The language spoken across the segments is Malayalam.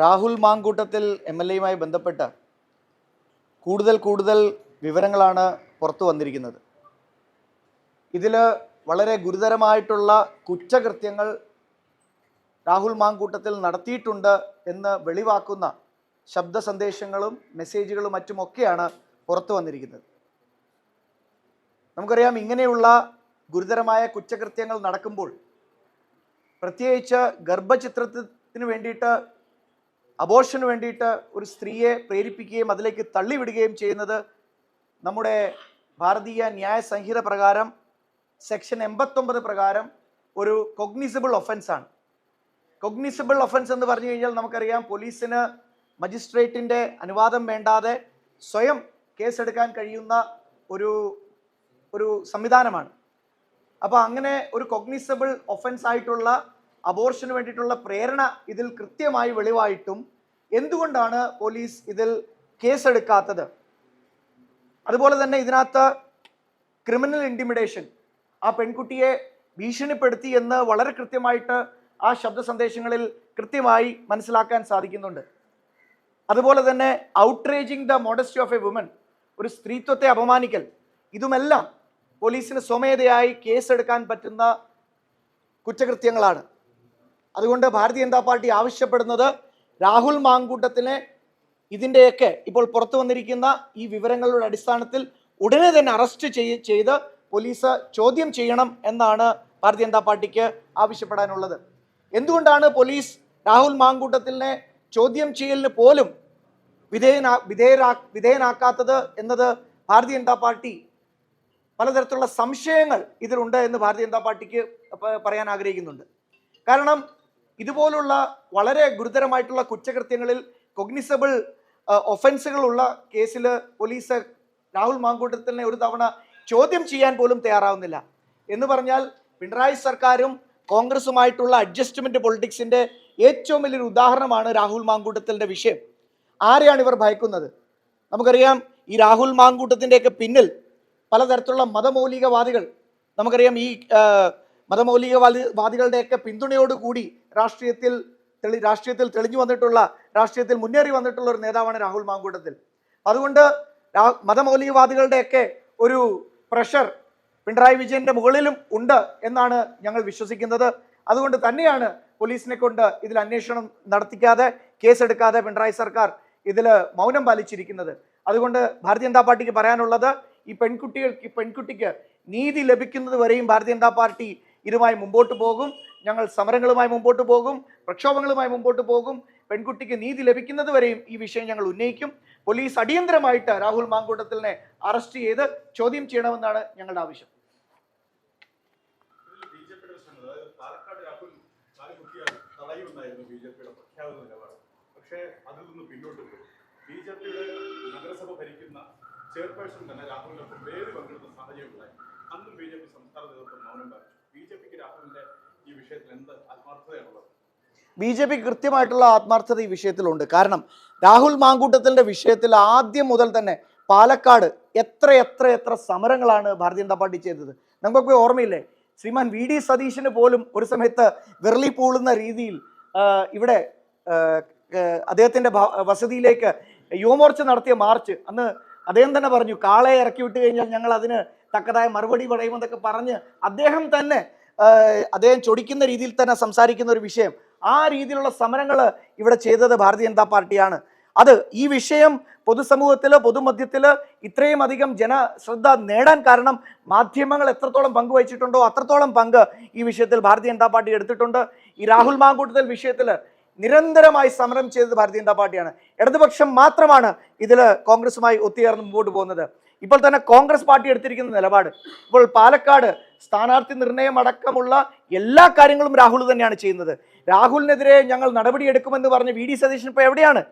രാഹുൽ മാങ്കൂട്ടത്തിൽ എം എൽ എയുമായി ബന്ധപ്പെട്ട് കൂടുതൽ കൂടുതൽ വിവരങ്ങളാണ് പുറത്തു വന്നിരിക്കുന്നത്. ഇതിൽ വളരെ ഗുരുതരമായിട്ടുള്ള കുറ്റകൃത്യങ്ങൾ രാഹുൽ മാങ്കൂട്ടത്തിൽ നടത്തിയിട്ടുണ്ട് എന്ന് വെളിവാക്കുന്ന ശബ്ദ സന്ദേശങ്ങളും മെസ്സേജുകളും മറ്റുമൊക്കെയാണ് പുറത്തു വന്നിരിക്കുന്നത്. നമുക്കറിയാം ഇങ്ങനെയുള്ള ഗുരുതരമായ കുറ്റകൃത്യങ്ങൾ നടക്കുമ്പോൾ പ്രത്യേകിച്ച് ഗർഭചിത്രത്തിന് വേണ്ടിയിട്ട് അബോർഷന് വേണ്ടിയിട്ട് ഒരു സ്ത്രീയെ പ്രേരിപ്പിക്കുകയും അതിലേക്ക് തള്ളിവിടുകയും ചെയ്യുന്നത് നമ്മുടെ ഭാരതീയ ന്യായ സംഹിത പ്രകാരം സെക്ഷൻ എൺപത്തൊമ്പത് പ്രകാരം ഒരു കൊഗ്നിസിബിൾ ഒഫൻസാണ് കൊഗ്നിസിബിൾ ഒഫൻസ് എന്ന് പറഞ്ഞു കഴിഞ്ഞാൽ നമുക്കറിയാം പോലീസിന് മജിസ്ട്രേറ്റിന്റെ അനുവാദം വേണ്ടാതെ സ്വയം കേസെടുക്കാൻ കഴിയുന്ന ഒരു ഒരു സംവിധാനമാണ്. അപ്പോൾ അങ്ങനെ ഒരു കൊഗ്നിസബിൾ ഒഫൻസ് ആയിട്ടുള്ള അബോർഷന് വേണ്ടിയിട്ടുള്ള പ്രേരണ ഇതിൽ കൃത്യമായി വെളിവായിട്ടും എന്തുകൊണ്ടാണ് പോലീസ് ഇതിൽ കേസെടുക്കാത്തത്? അതുപോലെ തന്നെ ഇതിനകത്ത് ക്രിമിനൽ ഇന്റിമിഡേഷൻ ആ പെൺകുട്ടിയെ ഭീഷണിപ്പെടുത്തി എന്ന് വളരെ കൃത്യമായിട്ട് ആ ശബ്ദ സന്ദേശങ്ങളിൽ കൃത്യമായി മനസ്സിലാക്കാൻ സാധിക്കുന്നുണ്ട്. അതുപോലെ തന്നെ outraging the modesty of a woman ഒരു സ്ത്രീത്വത്തെ അപമാനിക്കൽ ഇതുമെല്ലാം പോലീസിന് സ്വമേധയായി കേസെടുക്കാൻ പറ്റുന്ന കുറ്റകൃത്യങ്ങളാണ്. അതുകൊണ്ട് ഭാരതീയ ജനതാ പാർട്ടി ആവശ്യപ്പെടുന്നത് രാഹുൽ മാങ്കൂട്ടത്തിനെ ഇതിന്റെയൊക്കെ ഇപ്പോൾ പുറത്തു വന്നിരിക്കുന്ന ഈ വിവരങ്ങളുടെ അടിസ്ഥാനത്തിൽ ഉടനെ തന്നെ അറസ്റ്റ് ചെയ് ചെയ്ത് പോലീസ് ചോദ്യം ചെയ്യണം എന്നാണ് ഭാരതീയ ജനതാ പാർട്ടിക്ക് ആവശ്യപ്പെടാനുള്ളത്. എന്തുകൊണ്ടാണ് പോലീസ് രാഹുൽ മാങ്കൂട്ടത്തിനെ ചോദ്യം ചെയ്യലിന് പോലും വിധേയനാ വിധേയരാ വിധേയനാക്കാത്തത് എന്നത് ഭാരതീയ ജനതാ പാർട്ടി പലതരത്തിലുള്ള സംശയങ്ങൾ ഇതിലുണ്ട് എന്ന് ഭാരതീയ ജനതാ പാർട്ടിക്ക് പറയാൻ ആഗ്രഹിക്കുന്നുണ്ട്. കാരണം ഇതുപോലുള്ള വളരെ ഗുരുതരമായിട്ടുള്ള കുറ്റകൃത്യങ്ങളിൽ കൊഗ്നിസബിൾ ഒഫൻസുകളുള്ള കേസിൽ പോലീസ് രാഹുൽ മാങ്കൂട്ടത്തിനെ ഒരു തവണ ചോദ്യം ചെയ്യാൻ പോലും തയ്യാറാവുന്നില്ല. എന്ന് പറഞ്ഞാൽ പിണറായി സർക്കാരും കോൺഗ്രസുമായിട്ടുള്ള അഡ്ജസ്റ്റ്മെന്റ് പൊളിറ്റിക്സിന്റെ ഏറ്റവും വലിയൊരു ഉദാഹരണമാണ് രാഹുൽ മാങ്കൂട്ടത്തിന്റെ വിഷയം. ആരെയാണ് ഇവർ ഭയക്കുന്നത്? നമുക്കറിയാം ഈ രാഹുൽ മാങ്കൂട്ടത്തിന്റെയൊക്കെ പിന്നിൽ പലതരത്തിലുള്ള മതമൗലികവാദികൾ. നമുക്കറിയാം ഈ മതമൗലികവാദി വാദികളുടെയൊക്കെ പിന്തുണയോടുകൂടി രാഷ്ട്രീയത്തിൽ തെളി രാഷ്ട്രീയത്തിൽ തെളിഞ്ഞു വന്നിട്ടുള്ള രാഷ്ട്രീയത്തിൽ മുന്നേറി വന്നിട്ടുള്ള ഒരു നേതാവാണ് രാഹുൽ മാങ്കൂട്ടത്തിൽ. അതുകൊണ്ട് മതമൗലികവാദികളുടെയൊക്കെ ഒരു പ്രഷർ പിണറായി വിജയന്റെ മുകളിലും ഉണ്ട് എന്നാണ് ഞങ്ങൾ വിശ്വസിക്കുന്നത്. അതുകൊണ്ട് തന്നെയാണ് പോലീസിനെ കൊണ്ട് ഇതിൽ അന്വേഷണം നടത്തിക്കാതെ കേസെടുക്കാതെ പിണറായി സർക്കാർ ഇതിൽ മൗനം പാലിച്ചിരിക്കുന്നത്. അതുകൊണ്ട് ഭാരതീയ ജനതാ പാർട്ടിക്ക് പറയാനുള്ളത് ഈ പെൺകുട്ടികൾക്ക് പെൺകുട്ടിക്ക് നീതി ലഭിക്കുന്നത് വരെയും ഭാരതീയ ജനതാ പാർട്ടി ഇതുമായി മുമ്പോട്ട് പോകും. ഞങ്ങൾ സമരങ്ങളുമായി മുമ്പോട്ട് പോകും. പ്രക്ഷോഭങ്ങളുമായി മുമ്പോട്ട് പോകും. പെൺകുട്ടിക്ക് നീതി ലഭിക്കുന്നത് വരെയും ഈ വിഷയം ഞങ്ങൾ ഉന്നയിക്കും. പോലീസ് അടിയന്തരമായിട്ട് രാഹുൽ മാങ്കൂട്ടത്തിലിനെ അറസ്റ്റ് ചെയ്ത് ചോദ്യം ചെയ്യണമെന്നാണ് ഞങ്ങളുടെ ആവശ്യം. നഗരസഭ ഭരിക്കുന്ന ചെയർപേഴ്സൺ തന്നെ രാഹുലിനൊപ്പം വേര് പങ്കെടുത്ത സാഹചര്യം ഉണ്ടായി അന്നും ബി ജെ പി സംസ്ഥാന നേതൃത്വം മൗനം പാലിച്ചു. ബി ജെ ഈ പി കൃത്യമായിട്ടുള്ള ആത്മാർത്ഥത ഈ വിഷയത്തിലുണ്ട്. കാരണം രാഹുൽ മാങ്കൂട്ടത്തിന്റെ വിഷയത്തിൽ ആദ്യം മുതൽ തന്നെ പാലക്കാട് എത്ര എത്ര എത്ര സമരങ്ങളാണ് ഭാരതീയ ജനതാ പാർട്ടി ചെയ്തത്. നമുക്കൊക്കെ ഓർമ്മയില്ലേ? ശ്രീമാൻ വി ഡി സതീശന് പോലും ഒരു സമയത്ത് വിരളി പൂളുന്ന രീതിയിൽ ഇവിടെ അദ്ദേഹത്തിന്റെ വസതിയിലേക്ക് യുവമോർച്ച നടത്തിയ മാർച്ച് അന്ന് അദ്ദേഹം തന്നെ പറഞ്ഞു കാളയെ ഇറക്കി വിട്ട് കഴിഞ്ഞാൽ ഞങ്ങൾ അതിന് തക്കതായ മറുപടി പറയുമെന്നൊക്കെ പറഞ്ഞ് അദ്ദേഹം തന്നെ അദ്ദേഹം ചൊടിക്കുന്ന രീതിയിൽ തന്നെ സംസാരിക്കുന്ന ഒരു വിഷയം. ആ രീതിയിലുള്ള സമരങ്ങൾ ഇവിടെ ചെയ്തത് ഭാരതീയ ജനതാ പാർട്ടിയാണ്. അത് ഈ വിഷയം പൊതുസമൂഹത്തിൽ പൊതുമധ്യത്തിൽ ഇത്രയും അധികം ജനശ്രദ്ധ നേടാൻ കാരണം മാധ്യമങ്ങൾ എത്രത്തോളം പങ്കുവച്ചിട്ടുണ്ടോ അത്രത്തോളം പങ്ക് ഈ വിഷയത്തിൽ ഭാരതീയ ജനതാ പാർട്ടി എടുത്തിട്ടുണ്ട്. ഈ രാഹുൽ മാങ്കൂട്ടത്തിൽ വിഷയത്തിൽ നിരന്തരമായി സമരം ചെയ്തത് ഭാരതീയ ജനതാ പാർട്ടിയാണ്. ഇടതുപക്ഷം മാത്രമാണ് ഇതിൽ കോൺഗ്രസുമായി ഒത്തുചേർന്ന് മുമ്പോട്ട് പോകുന്നത്. ഇപ്പോൾ തന്നെ കോൺഗ്രസ് പാർട്ടി എടുത്തിരിക്കുന്ന നിലപാട്. ഇപ്പോൾ പാലക്കാട് സ്ഥാനാർത്ഥി നിർണയം അടക്കമുള്ള എല്ലാ കാര്യങ്ങളും രാഹുൽ തന്നെയാണ് ചെയ്യുന്നത്. രാഹുലിനെതിരെ ഞങ്ങൾ നടപടിയെടുക്കുമെന്ന് പറഞ്ഞ് വി ഡി സതീശൻ ഇപ്പോൾ എവിടെയാണ്?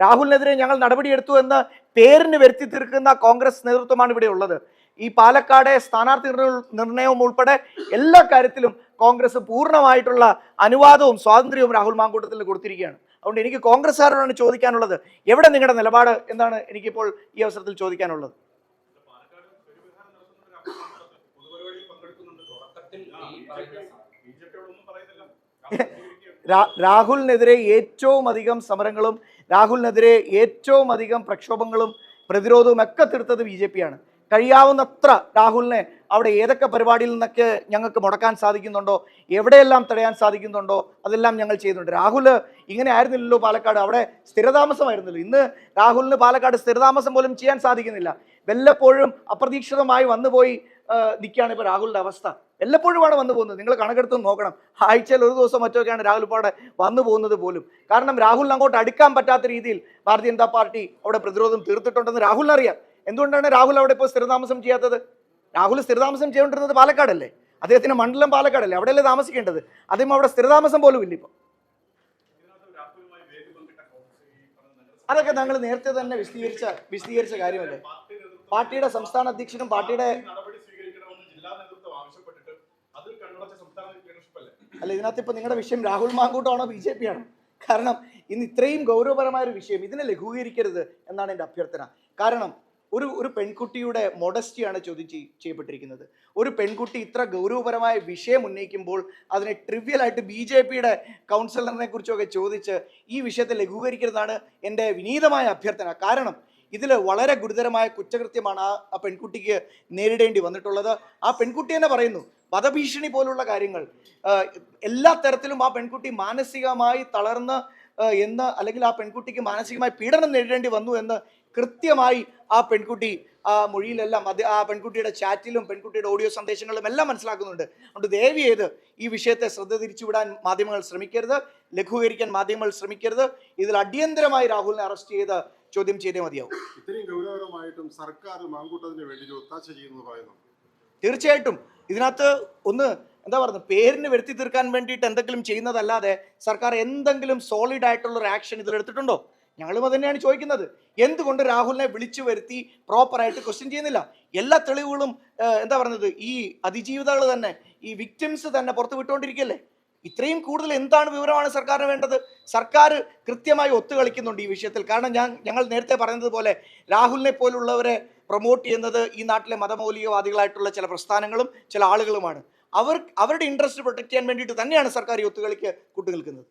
രാഹുലിനെതിരെ ഞങ്ങൾ നടപടിയെടുത്തു എന്ന് പേരിന് വരുത്തി തീർക്കുന്ന കോൺഗ്രസ് നേതൃത്വമാണ് ഇവിടെ ഉള്ളത്. ഈ പാലക്കാടെ സ്ഥാനാർത്ഥി നിർണയവും ഉൾപ്പെടെ എല്ലാ കാര്യത്തിലും കോൺഗ്രസ് പൂർണമായിട്ടുള്ള അനുവാദവും സ്വാതന്ത്ര്യവും രാഹുൽ മാങ്കൂട്ടത്തിൽ കൊടുത്തിരിക്കുകയാണ്. അതുകൊണ്ട് എനിക്ക് കോൺഗ്രസ്സുകാരോടാണ് ചോദിക്കാനുള്ളത്. എവിടെ നിങ്ങളുടെ നിലപാട്? എന്നാണ് എനിക്കിപ്പോൾ ഈ അവസരത്തിൽ ചോദിക്കാനുള്ളത് പാലക്കാട് ബലിവിധാനം നടത്തുന്ന രാഹുൽ മാങ്കൂട്ടത്തിൽ പൊതുപരിപാടിയിൽ പങ്കെടുക്കുന്നുണ്ട് തുടക്കത്തിൽ ആ, ഈ ബി ജെ പറയുന്ന പി ബി ജെ പിയോടൊന്നും പറയുന്നില്ല രാഹുൽ സ്വീകരിക്കുകയാണ്. രാ- രാഹുലിനെതിരെ ഏറ്റവും അധികം സമരങ്ങളും രാഹുലിനെതിരെ ഏറ്റവും അധികം പ്രക്ഷോഭങ്ങളും പ്രതിരോധവും ഒക്കെ തീർത്തത് ബി ജെ പിയാണ്. കഴിയാവുന്നത്ര രാഹുലിനെ അവിടെ ഏതൊക്കെ പരിപാടിയിൽ നിന്നൊക്കെ ഞങ്ങൾക്ക് മുടക്കാൻ സാധിക്കുന്നുണ്ടോ എവിടെയെല്ലാം തടയാൻ സാധിക്കുന്നുണ്ടോ അതെല്ലാം ഞങ്ങൾ ചെയ്യുന്നുണ്ട്. രാഹുൽ ഇങ്ങനെ ആയിരുന്നില്ലല്ലോ പാലക്കാട്. അവിടെ സ്ഥിരതാമസമായിരുന്നല്ലോ. ഇന്ന് രാഹുലിന് പാലക്കാട് സ്ഥിരതാമസം പോലും ചെയ്യാൻ സാധിക്കുന്നില്ല. വല്ലപ്പോഴും അപ്രതീക്ഷിതമായി വന്നുപോയി നിൽക്കുകയാണ് ഇപ്പോൾ രാഹുലിന്റെ അവസ്ഥ. വല്ലപ്പോഴുമാണ് വന്നു പോകുന്നത് നിങ്ങൾ കണക്കെടുത്ത് നോക്കണം. ആഴ്ചയിൽ ഒരു ദിവസം മറ്റൊക്കെയാണ് രാഹുൽ പാടെ വന്നു പോകുന്നത് പോലും. കാരണം രാഹുലിന് അങ്ങോട്ട് അടുക്കാൻ പറ്റാത്ത രീതിയിൽ ഭാരതീയ ജനതാ പാർട്ടി അവിടെ പ്രതിരോധം തീർത്തിട്ടുണ്ടെന്ന് രാഹുലിന് അറിയാം എന്തുകൊണ്ടാണ് രാഹുൽ അവിടെ ഇപ്പോൾ സ്ഥിരതാമസം ചെയ്യാത്തത്? രാഹുൽ സ്ഥിരതാമസം ചെയ്തുകൊണ്ടിരുന്നത് പാലക്കാടല്ലേ? അദ്ദേഹത്തിന്റെ മണ്ഡലം പാലക്കാടല്ലേ? അവിടെയല്ലേ താമസിക്കേണ്ടത്? അദ്ദേഹം അവിടെ സ്ഥിരതാമസം പോലും ഇല്ല ഇപ്പോൾ. അതൊക്കെ ഞങ്ങൾ നേരത്തെ തന്നെ വിശദീകരിച്ച വിശദീകരിച്ച കാര്യമല്ലേ? പാർട്ടിയുടെ സംസ്ഥാന അധ്യക്ഷനും പാർട്ടിയുടെ അല്ലേ? ഇതിനകത്ത് ഇപ്പൊ നിങ്ങളുടെ വിഷയം രാഹുൽ മാങ്കൂട്ടാണോ ബി ജെ പി ആണോ കാരണം ഇന്ന് ഇത്രയും ഗൗരവപരമായ ഒരു വിഷയം ഇതിനെ ലഘൂകരിക്കരുത് എന്നാണ് എന്റെ അഭ്യർത്ഥന. കാരണം ഒരു ഒരു പെൺകുട്ടിയുടെ മൊഡസ്റ്റിയാണ് ചോദ്യം ചെയ്- ചെയ്യപ്പെട്ടിരിക്കുന്നത്. ഒരു പെൺകുട്ടി ഇത്ര ഗൗരവപരമായ വിഷയം ഉന്നയിക്കുമ്പോൾ അതിനെ ട്രിവ്യൽ ആയിട്ട് ബി ജെ പിയുടെ കൗൺസിലറിനെ കുറിച്ചൊക്കെ ചോദിച്ച് ഈ വിഷയത്തെ ലഘൂകരിക്കരുതാണ് എന്റെ വിനീതമായ അഭ്യർത്ഥന. കാരണം ഇതിൽ വളരെ ഗുരുതരമായ കുറ്റകൃത്യമാണ് ആ പെൺകുട്ടിക്ക് നേരിടേണ്ടി വന്നിട്ടുള്ളത്. ആ പെൺകുട്ടി തന്നെ പറയുന്നു വധഭീഷണി പോലുള്ള കാര്യങ്ങൾ. എല്ലാ തരത്തിലും ആ പെൺകുട്ടി മാനസികമായി തളർന്ന് എന്ന് അല്ലെങ്കിൽ ആ പെൺകുട്ടിക്ക് മാനസികമായി പീഡനം നേരിടേണ്ടി വന്നു എന്ന് കൃത്യമായി ആ പെൺകുട്ടി ആ മൊഴിയിലെല്ലാം അത് ആ പെൺകുട്ടിയുടെ ചാറ്റിലും പെൺകുട്ടിയുടെ ഓഡിയോ സന്ദേശങ്ങളിലും എല്ലാം മനസ്സിലാക്കുന്നുണ്ട്. അതുകൊണ്ട് ദയവ് ചെയ്ത് ഈ വിഷയത്തെ ശ്രദ്ധ തിരിച്ചുവിടാൻ മാധ്യമങ്ങൾ ശ്രമിക്കരുത് ലഘൂകരിക്കാൻ മാധ്യമങ്ങൾ ശ്രമിക്കരുത്. ഇതിൽ അടിയന്തരമായി രാഹുലിനെ അറസ്റ്റ് ചെയ്ത് ചോദ്യം ചെയ്തേ മതിയാവും. ഇത്രയും ഗൗരവമായിട്ടും സർക്കാർ മാങ്കൂട്ടത്തിന് വേണ്ടി ഒത്താശ ചെയ്യുന്നു പറയുന്നു. തീർച്ചയായിട്ടും. ഇതിനകത്ത് ഒന്ന് എന്താ പറയുന്നത്? പേരിന് വരുത്തി തീർക്കാൻ വേണ്ടിയിട്ട് എന്തെങ്കിലും ചെയ്യുന്നതല്ലാതെ സർക്കാർ എന്തെങ്കിലും സോളിഡ് ആയിട്ടുള്ള ഒരു ആക്ഷൻ ഇതിൽ എടുത്തിട്ടുണ്ടോ? ഞങ്ങളും അത് തന്നെയാണ് ചോദിക്കുന്നത്. എന്തുകൊണ്ട് രാഹുലിനെ വിളിച്ചു വരുത്തി പ്രോപ്പറായിട്ട് ക്വസ്റ്റ്യൻ ചെയ്യുന്നില്ല? എല്ലാ തെളിവുകളും എന്താ പറയുന്നത്? ഈ അതിജീവിതകൾ തന്നെ ഈ വിക്ടിംസ് തന്നെ പുറത്ത് വിട്ടുകൊണ്ടിരിക്കുകയല്ലേ? ഇത്രയും കൂടുതൽ എന്താണ് വിവരമാണ് സർക്കാരിന് വേണ്ടത്? സർക്കാർ കൃത്യമായി ഒത്തുകളിക്കുന്നുണ്ട് ഈ വിഷയത്തിൽ. കാരണം ഞാൻ ഞങ്ങൾ നേരത്തെ പറഞ്ഞതുപോലെ പോലെ രാഹുലിനെ പോലുള്ളവരെ പ്രൊമോട്ട് ചെയ്യുന്നത് ഈ നാട്ടിലെ മതമൗലികവാദികളായിട്ടുള്ള ചില പ്രസ്ഥാനങ്ങളും ചില ആളുകളുമാണ്. അവർ അവരുടെ ഇൻട്രസ്റ്റ് പ്രൊട്ടക്ട് ചെയ്യാൻ വേണ്ടിയിട്ട് തന്നെയാണ് സർക്കാർ ഈ ഒത്തുകളിക്ക് കൂട്ടുനിൽക്കുന്നത്.